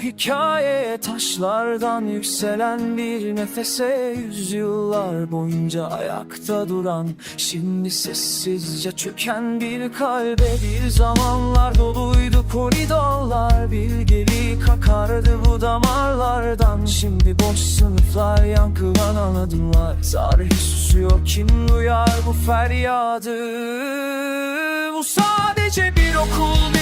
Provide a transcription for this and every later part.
hikaye Taşlardan yükselen bir nefese Yüzyıllar boyunca ayakta duran Şimdi sessizce çöken bir kalbe Bir zamanlar doluydu koridorlar Bilgelik akardı bu damarlardan. Şimdi boş sınıflar yankılanan adımlar Tarih susuyor kim duyar bu feryadı? Bu sadece bir okul değil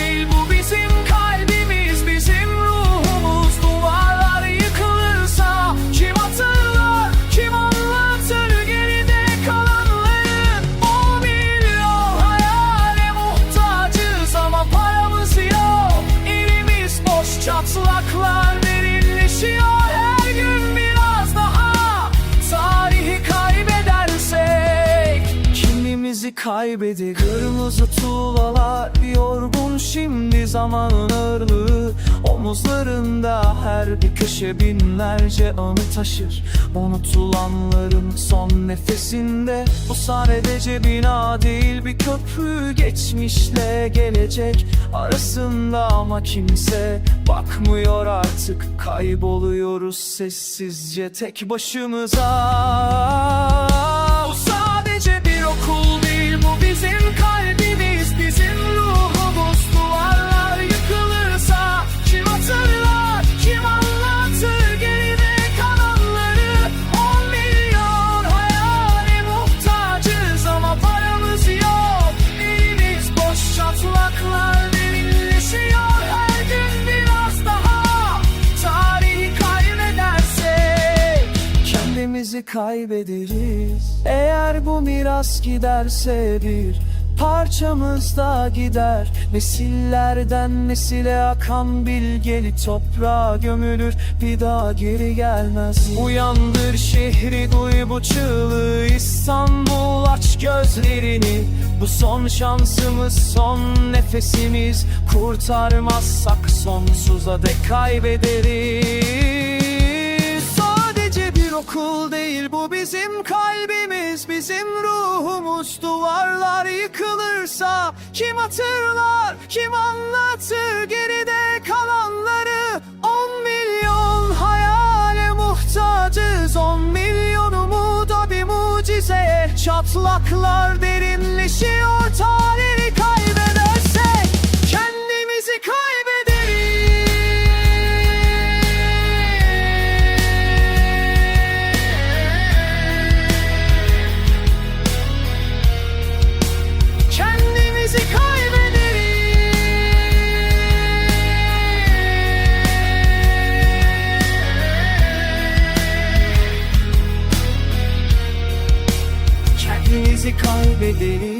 kaybedi. Kırmızı tuğlalar yorgun şimdi zamanın ağırlığı. Omuzlarında her bir köşe binlerce anı taşır. Unutulanların son nefesinde Bu sadece bina değil bir köprü Geçmişle gelecek. Arasında ama kimse bakmıyor artık. Kayboluyoruz sessizce tek başımıza kendimizi kaybederiz. Eğer bu miras giderse bir parçamız da gider. Nesillerden nesile akan bilgeli toprağa gömülür. Bir daha geri gelmez. Uyandır şehri duy bu çığlığı. İstanbul aç gözlerini. Bu son şansımız son nefesimiz. Kurtarmazsak sonsuza dek kaybederiz okul değil bu bizim kalbimiz Bizim ruhumuz. Duvarlar yıkılırsa Kim hatırlar kim anlatır? Geride kalanları On milyon hayale muhtacız. On milyon umuda bir mucize Çatlaklar derinleşiyor tarihi kaybederiz